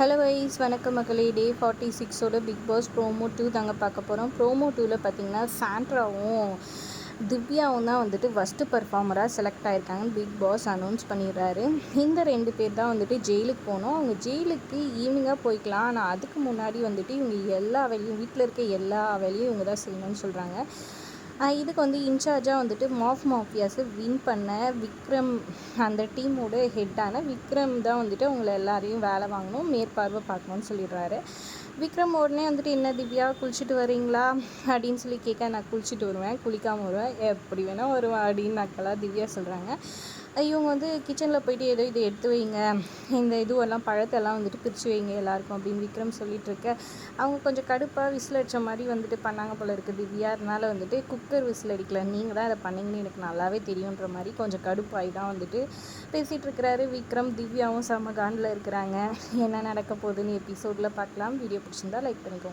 Hello வைஸ் வணக்கம் மக்களே. டே ஃபார்ட்டி சிக்ஸோட பிக் பாஸ் ப்ரோமோ டூ தாங்க பார்க்க போகிறோம் ப்ரோமோ டூவில் பார்த்தீங்கன்னா சாண்ட்ராவும் திவ்யாவும் தான் வந்துட்டு ஃபஸ்ட்டு பர்ஃபார்மராக செலக்ட் ஆகிருக்காங்கன்னு பிக் பாஸ் அனௌன்ஸ் பண்ணிடுறாரு. இந்த ரெண்டு பேர் தான் வந்துட்டு ஜெயிலுக்கு போகணும் அவங்க ஜெயிலுக்கு ஈவினிங்காக போய்க்கலாம். ஆனால் அதுக்கு முன்னாடி வந்துட்டு இவங்க எல்லா வேலையும் வீட்டில் இருக்க எல்லா வேலையும் இவங்க தான் செய்யணும்னு சொல்கிறாங்க இதுக்கு வந்து இன்சார்ஜாக வந்துட்டு மாஃப் மாஃபியாஸை வின் பண்ண விக்ரம் அந்த டீமோட ஹெட்டான விக்ரம் தான் வந்துட்டு அவங்கள எல்லாரையும் வேலை வாங்கணும் மேற்பார்வை பார்க்கணும்னு சொல்லிடுறாரு. விக்ரம் உடனே வந்துட்டு என்ன திவ்யா குளிச்சுட்டு வரீங்களா? அப்படின்னு சொல்லி கேட்க நான் குளிச்சுட்டு வருவேன் குளிக்காமல் வருவேன் எப்படி வேணால் வருவேன் அப்படின்னு நக்கலாக திவ்யா சொல்கிறாங்க இவங்க வந்து கிச்சனில் போயிட்டு ஏதோ இதை எடுத்து வைங்க. இந்த இதுவெல்லாம் பழத்தெல்லாம் வந்துட்டு பிரித்து வைங்க எல்லாருக்கும் அப்படின்னு விக்ரம் சொல்லிட்டு இருக்க அவங்க கொஞ்சம் கடுப்பாக விசில் அடித்த மாதிரி வந்துட்டு பண்ணாங்க போல இருக்குது திவ்யா அதனால் வந்துட்டு குக்கர் விசில் அடிக்கல. நீங்கள் தான் அதை பண்ணீங்கன்னு எனக்கு நல்லாவே தெரியுன்ற மாதிரி கொஞ்சம் கடுப்பாகி தான் வந்துட்டு பேசிகிட்டு இருக்கிறாரு விக்ரம். திவ்யாவும் செம்ம காண்டில் இருக்கிறாங்க. என்ன நடக்க போகுதுன்னு எபிசோடில் பார்க்கலாம். வீடியோ பிடிச்சிருந்தா லைக் பண்ணிக்கோங்க.